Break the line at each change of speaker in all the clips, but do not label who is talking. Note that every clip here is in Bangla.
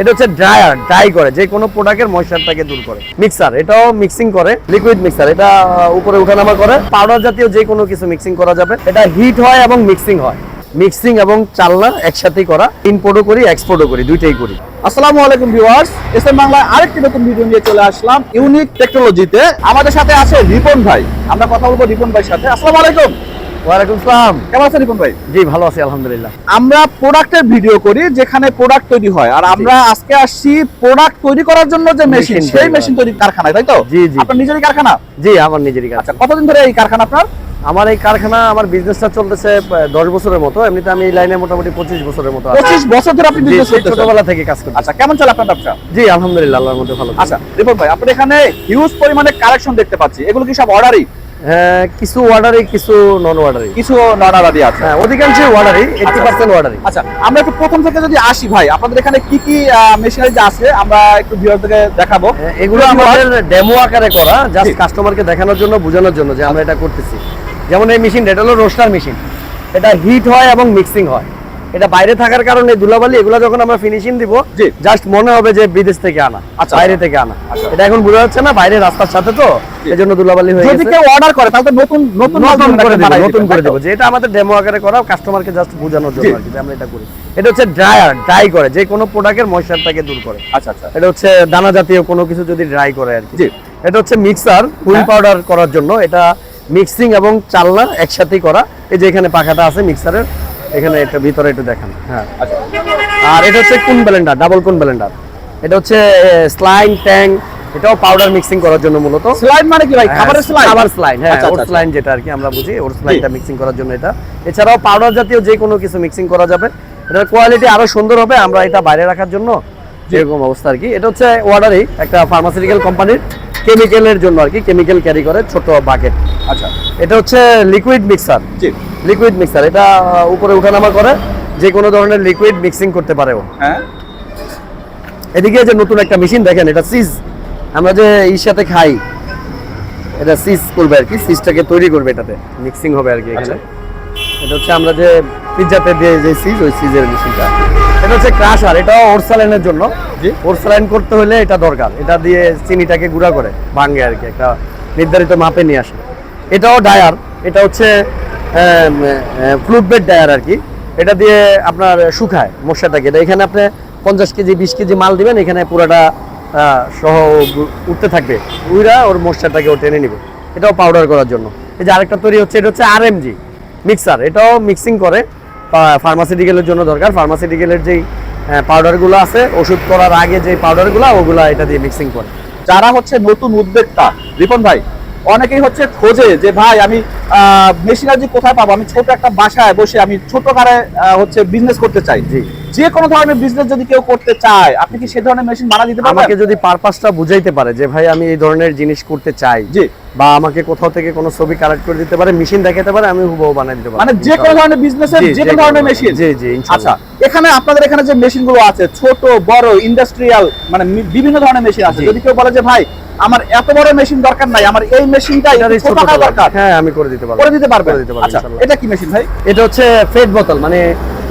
এটা হচ্ছে ড্রায়ার ড্রাই করে, যে কোনো প্রোডাক্টের ময়শ্চারটাকে দূর করে। মিক্সার এটাও মিক্সিং করে লিকুইড মিক্সার এটা উপরে উঠানামা করে। পাউডার জাতীয় যে কোনো কিছু মিক্সিং করা যাবে। এটা হিট হয় এবং মিক্সিং হয়। মিক্সিং এবং চালনা একসাথেই করা ইম্পোর্টও করি এক্সপোর্টও করি, দুইটাই করি।
আসসালামু আলাইকুম ভিউয়ার্স এসএম বাংলায় আরেকটি নতুন ভিডিও নিয়ে চলে আসলাম। ইউনিক টেকনোলজিতে আমাদের সাথে আছে রিপন ভাই। আমরা কথা বলব রিপন ভাইয়ের সাথে। আসসালামু আলাইকুম।
ওয়ালাইকুম
কেমন আছেন রিপন ভাই?
জি ভালো আছি আলহামদুলিল্লাহ।
আমরা প্রোডাক্টের ভিডিও করি যেখানে প্রোডাক্ট তৈরি হয়। আর আমরা আজকে আসছি প্রোডাক্ট তৈরি করার জন্য যে মেশিন সেই মেশিন তৈরি কারখানায় তাই তো?
জি, জি।
আপনার নিজেরই কারখানা?
জি আমার নিজেরই
আচ্ছা কতদিন ধরে এই কারখানা আপনার?
আমার এই কারখানা আমার বিজনেসটা চলতেছে দশ বছরের মতো। এমনিতে আমি এই লাইনে মোটামুটি পঁচিশ বছরের মতো
পঁচিশ বছর ধরে আপনি বিজনেস
ছোটবেলা থেকে কাজ করি
আচ্ছা কেমন চলে আপনার ব্যবসা?
জি আলহামদুলিল্লাহ আল্লাহর মধ্যে ভালো
আচ্ছা রিপন ভাই আপনি এখানে হিউজ পরিমাণে কালেকশন দেখতে পাচ্ছি। এগুলো কি সব অর্ডারই
কিছু অর্ডারে কিছু নন অর্ডারে
কিছু ননারাদি আছে।
হ্যাঁ অধিকাংশ এইটটি পার্সেন্ট ওয়াটারি
আচ্ছা আমরা একটু প্রথম থেকে যদি আসি ভাই আপনাদের এখানে কি কি মেশিনারি আছে আমরা একটু ভিউয়ার থেকে দেখাবো।
এগুলো আমাদের ডেমো আকারে করা জাস্ট কাস্টমারকে দেখানোর জন্য বোঝানোর জন্য যে আমরা এটা করতেছি। যেমন এই মেশিন এটা হলো রোস্টার মেশিন এটা হিট হয় এবং মিক্সিং হয়। এটা বাইরে থাকার কারণে ধুলাবালি এগুলো যখন আমরা ফিনিশিং দিব জাস্ট মনে হবে যে বিদেশ থেকে আনা
আচ্ছা।
বাইরে থেকে আনা
আচ্ছা।
এটা এখন বোঝা যাচ্ছে না বাইরে রাস্তার সাথে তো। এই জন্য ধুলাবালি হয়ে
যদি কেউ অর্ডার করে তাহলে নতুন নতুন
নতুন করে দেবো নতুন করে? দেবো যে এটা আমাদের ডেমো আকারে করা কাস্টমারকে জাস্ট বোঝানোর জন্য আর আমরা এটা করি এটা হচ্ছে ড্রায়ার ড্রাই করে যে কোনো প্রোডাক্টের ময়শ্চারটাকে দূর করে
আচ্ছা আচ্ছা
এটা হচ্ছে দানা জাতীয় কোনো কিছু যদি ড্রাই করে আর কি। এটা হচ্ছে মিক্সার হুইল। পাউডার করার জন্য এটা মিক্সিং এবং চালনা একসাথেই করা এই যে এখানে পাখাটা আছে মিক্সারের এখানে এটা ভিতরে একটু দেখান হ্যাঁ।
আচ্ছা।
আর এটা হচ্ছে কোন ব্লেন্ডার ডাবল কোন ব্লেন্ডার এটা হচ্ছে স্লাইন ট্যাং এটাও পাউডার মিক্সিং করার জন্য মূলত।
স্লাইড মানে কি ভাই? খাবারের স্লাইড
খাবার স্লাইন হ্যাঁ
আচ্ছা,
ওর
আচ্ছা,
স্লাইন যেটা আর কি আমরা বুঝি ওর স্লাইনটা মিক্সিং করার জন্য এটা। এছাড়াও পাউডার জাতীয় যে কোনো কিছু মিক্সিং করা যাবে। এটার কোয়ালিটি আরও সুন্দর হবে আমরা এটা বাইরে রাখার জন্য। যেরকম অবস্থা আর কি। এটা হচ্ছে ওয়ার্ডারই একটা ফার্মাসিউটিক্যাল কোম্পানির কেমিক্যালের জন্য আর কি কেমিক্যাল ক্যারি করে ছোট বাকেট
আচ্ছা।
এটা হচ্ছে লিকুইড মিক্সার
জি।
লিকুইড মিক্সার এটা উপরে উঠানামা করে যে কোনো ধরনের লিকুইড মিক্সিং করতে পারে ও।
হ্যাঁ।
এদিকে যে নতুন একটা মেশিন দেখেন এটা সিজ আমরা যে ইর সাথে খাই এটা সিজ করবে আর কি সিজটাকে তৈরি করবে এটাতে। মিক্সিং হবে আর কি এখানে। এটা হচ্ছে আমরা যে পিৎজাতে দিয়ে যে সিজ ওই সিজের মেশিনটা এটা হচ্ছে ক্রাশার এটাও ওরসালাইনের জন্য।
জি।
ওরসালাইন করতে হলে এটা দরকার। এটা দিয়ে চিনিটাকে গুঁড়া করে ভাঙে আর কি একটা নির্ধারিত মাপে নিয়ে আসে। এটাও ডায়ার এটা হচ্ছে ফ্লুট বেড ডায়ার আর কি। এটা দিয়ে আপনার শুকায় মশাটাকে এটা এখানে আপনি পঞ্চাশ কেজি বিশ কেজি মাল দিবেন এখানে পুরোটা সহ উঠতে থাকবে। উইরা ওর মশাটাকে ও টেনে নিবে। এটাও পাউডার করার জন্য। এই যে আরেকটা তৈরি হচ্ছে এটা হচ্ছে আরএমজি মিক্সার এটাও মিক্সিং করে। ফার্মাসিউটিক্যালের জন্য দরকার। ফার্মাসিউটিক্যালের যেই পাউডারগুলো আছে ওষুধ করার আগে যে পাউডারগুলো ওগুলো এটা দিয়ে মিক্সিং করে।
যারা হচ্ছে নতুন উদ্যোক্তা রিপন ভাই অনেকেই হচ্ছে খোঁজে যে ভাই আমি মেশিনারি কোথায় পাবো? আমি ছোট একটা বাসায় বসে আমি ছোট কারে হচ্ছে বিজনেস করতে চাই।
জি।
যে কোনো ধরনের বিজনেস যদি কেউ করতে চায় আপনি কি সে ধরনের মেশিন বানা দিতে পারবেন?
আমাকে যদি পারপাসটা বুঝাইতে পারে যে ভাই আমি এই ধরনের জিনিস করতে চাই।
জি।
বা আমাকে কোথাও থেকে কোনো ছবি কালেক্ট করে দিতে পারে মেশিন দেখাতে পারে আমি হুবহু বানিয়ে দিতে পারি
মানে যে কোনো ধরনের বিজনেসের
জি,
যে কোনো ধরনের। মেশিন
জি, জি,
আচ্ছা এখানে আপনাদের এখানে যে মেশিনগুলো আছে ছোট বড় ইন্ডাস্ট্রিয়াল মানে বিভিন্ন ধরনের মেশিন আছে। যদি কেউ বলে যে ভাই আমার এত বড় মেশিন দরকার নাই আমার এই মেশিনটা ছোট
দরকার। হ্যাঁ আমি করে দিতে পারব।
করে দিতে পারবেন
করে দিতে পারব
আচ্ছা
ইনশাআল্লাহ।
এটা কি মেশিন ভাই?
এটা হচ্ছে ফেড বোতল মানে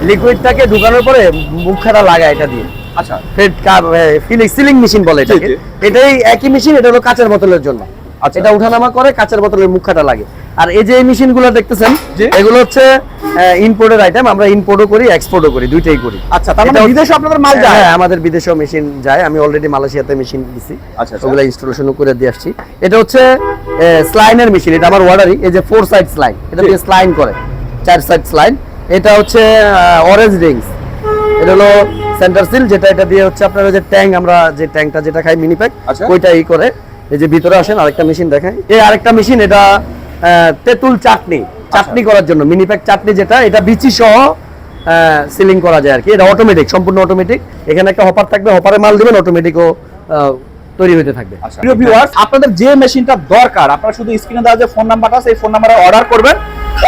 লিকুইডটাকে ঢুকানোর পরে মুখখানা লাগায় এটা দিয়ে।
আচ্ছা।
ফেড কাপ ফিলিং সিলিং মেশিন বলে এটাকে। এটাই একই মেশিন এটা হলো কাচের বোতলের জন্য।
আচ্ছা।
এটা উঠানামা করে কাচের বোতলের মুখখাটা লাগে। আর এই যে এই মেশিনগুলো দেখতেছেন এগুলো হচ্ছে ইম্পোর্টের আইটেম আমরা ইম্পোর্টও করি এক্সপোর্টও করি দুইটাই করি।
আচ্ছা তার মানে বিদেশে আপনাদের মাল যায়?
হ্যাঁ আমাদের বিদেশেও মেশিন যায়। আমি অলরেডি মালয়েশিয়াতে মেশিন দিছি।
আচ্ছা, আচ্ছা।
ওগুলো ইনস্টলেশনও করে দিয়ে আসছি। এটা হচ্ছে স্লাইনের মেশিন। এটা আমার ওয়ার্ডারই এই যে ফোর সাইড স্লাইন এটা দিয়ে স্লাইন করে চার সাইড স্লাইন এটা হচ্ছে অরেঞ্জ রিংস এটা হলো সেন্টার সিল যেটা এটা দিয়ে হচ্ছে আপনার যে ট্যাঙ্ক আমরা যে ট্যাঙ্কটা যেটা খাই মিনি প্যাক। ওইটা ই করে। এই যে ভিতরে আসেন আরেকটা মেশিন দেখেন। এই আরেকটা মেশিন এটা তেতুল চাটনি। চাটনি করার জন্য মিনি প্যাক চাটনি যেটা এটা বিচি সহ সিলিং করা যায় আর কি এটা অটোমেটিক সম্পূর্ণ অটোমেটিক এখানে একটা হপার থাকবে হপারে মাল দেবেন অটোমেটিকও তৈরি হতে থাকবে।
আচ্ছা প্রিয় ভিউয়ার্স আপনাদের যে মেশিনটা দরকার আপনারা শুধু স্ক্রিনে দেওয়া যে ফোন নাম্বারটা সেই এই ফোন নাম্বারে অর্ডার করবেন।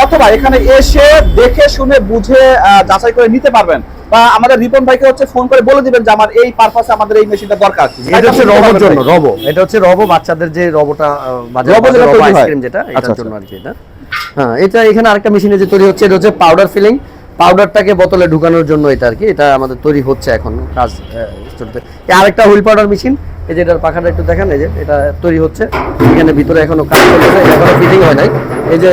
অথবা এখানে এসে দেখে শুনে বুঝে যাচাই করে নিতে পারবেন। বা আমাদের রিপন ভাইকে হচ্ছে ফোন করে বলে দিবেন যে আমার এই পারপাসে আমাদের এই মেশিনটা দরকার।
এটা হচ্ছে রবোর জন্য। রবো এটা হচ্ছে রবো বাচ্চাদের যে রবোটা বাজারে
রবো যেটা তৈরি।
আইসক্রিম যেটা
আচ্ছা,
এটার
আচ্ছা।
জন্য আর কি এটা। হ্যাঁ এটা এখানে আরেকটা মেশিনে যে তৈরি হচ্ছে এটা হচ্ছে পাউডার ফিলিং পাউডারটাকে বোতলে ঢুকানোর জন্য এটা আর কি এটা আমাদের তৈরি হচ্ছে এখন কাজ চলতে। আরেকটা হুইল পাউডার মেশিন এই যে এটার পাখাটা একটু দেখেন এই যে এটা তৈরি হচ্ছে। এখানে ভিতরে এখনও কাজ চলতেছে এটা এখনও ফিটিং হয় নাই। এই যে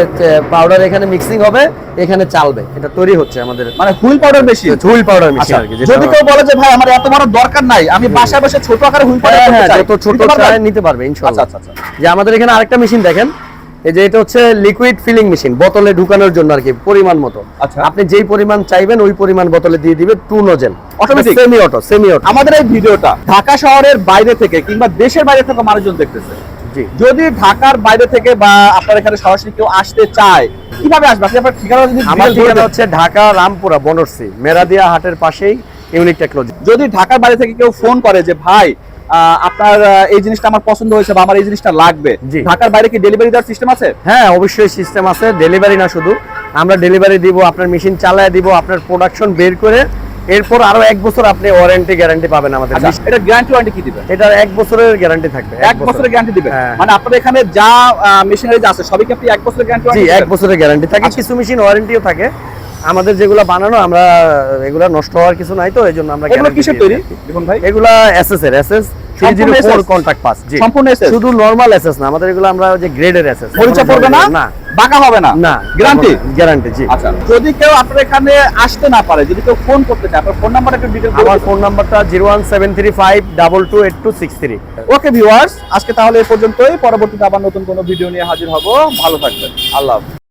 পাউডার এখানে মিক্সিং হবে এখানে চালবে। এটা তৈরি হচ্ছে আমাদের।
মানে wheel powder machine
wheel powder
আচ্ছা
আর কি
যদি কেউ বলে যে ভাই আমার এত বড় দরকার নাই আমি বাসায় বসে ছোট আকারে হুইল পাউডার
হ্যাঁ হ্যাঁ
চাই।
যত ছোট? চায় নিতে পারবে
আচ্ছা
ইনশাআল্লাহ
আচ্ছা আচ্ছা।
যে আমাদের এখানে আরেকটা মেশিন দেখেন। এই যে এটা হচ্ছে লিকুইড ফিলিং মেশিন বোতলে ঢুকানোর জন্য আর কি পরিমাণ মতো।
আচ্ছা।
আপনি যেই পরিমাণ চাইবেন ওই পরিমাণ বোতলে দিয়ে দিবে two nozzle
Automatic?
Semi auto semi auto
আমাদের এই ভিডিওটা ঢাকা শহরের বাইরে থেকে কিংবা দেশের বাইরে থেকে মানুষজন দেখতেছে। যদি ঢাকার বাইরে থেকে বা আপনার এখানে সরাসরি কেউ আসতে চায় কীভাবে আসবে? আপনি আপনার ঠিকানা যদি
আমার ঠিকানা হচ্ছে ঢাকা রামপুরা বনরসি মেরাদিয়া হাটের পাশেই ইউনিক টেকনোলজি।
যদি ঢাকার বাইরে থেকে কেউ ফোন করে যে ভাই আপনার এই জিনিসটা আমার পছন্দ হয়েছে বা আমার এই জিনিসটা লাগবে। ঢাকার বাইরে কি ডেলিভারি দেওয়ার সিস্টেম আছে?
হ্যাঁ অবশ্যই সিস্টেম আছে। ডেলিভারি না শুধু। আমরা ডেলিভারি দিব আপনার মেশিন চালায় দিব আপনার প্রোডাকশন বের করে এরপর আরও এক বছর আপনি ওয়ারেন্টি গ্যারান্টি পাবেন আমাদের
আচ্ছা, এটা গ্যারান্টি ওয়ারেন্টি কি দিবে?
এটার এক বছরের গ্যারান্টি থাকবে
এক বছরের। গ্যারান্টি দিবে।
হ্যাঁ।
মানে আপনাদের এখানে যা মেশিনারি আছে সবই কি আপনি এক বছরের গ্যারান্টি
জি এক বছরের গ্যারান্টি থাকে
আচ্ছা।
কিছু মেশিন ওয়ারেন্টিও থাকে। আমাদের যেগুলো বানানো আমরা এগুলা নষ্ট হওয়ার কিছু নাই তো এই জন্য আমরা
এগুলো কিসের তৈরি দেখুন ভাই?
এগুলা এসএস এর এসএস 304 কন্টাক্ট পাস জি।
সম্পূর্ণ SS?
শুধু নরমাল এসএস না আমাদের এগুলো আমরা যে গ্রেডের এসএস
মরিচা পড়বে না?
না।
বাঁকা হবে না?
না
গ্যারান্টি
গ্যারান্টি জি।
আচ্ছা যদি কেউ আপনার এখানে আসতে না পারে যদি কেউ ফোন করতে চায় আপনার ফোন নাম্বার একটু ডিটেইলস
আমার ফোন নাম্বারটা
ওকে ভিউয়ার্স আজকে তাহলে এই পর্যন্তই। পরবর্তীতে আবার নতুন কোনো ভিডিও নিয়ে হাজির হব। ভালো থাকবেন। আল্লাহ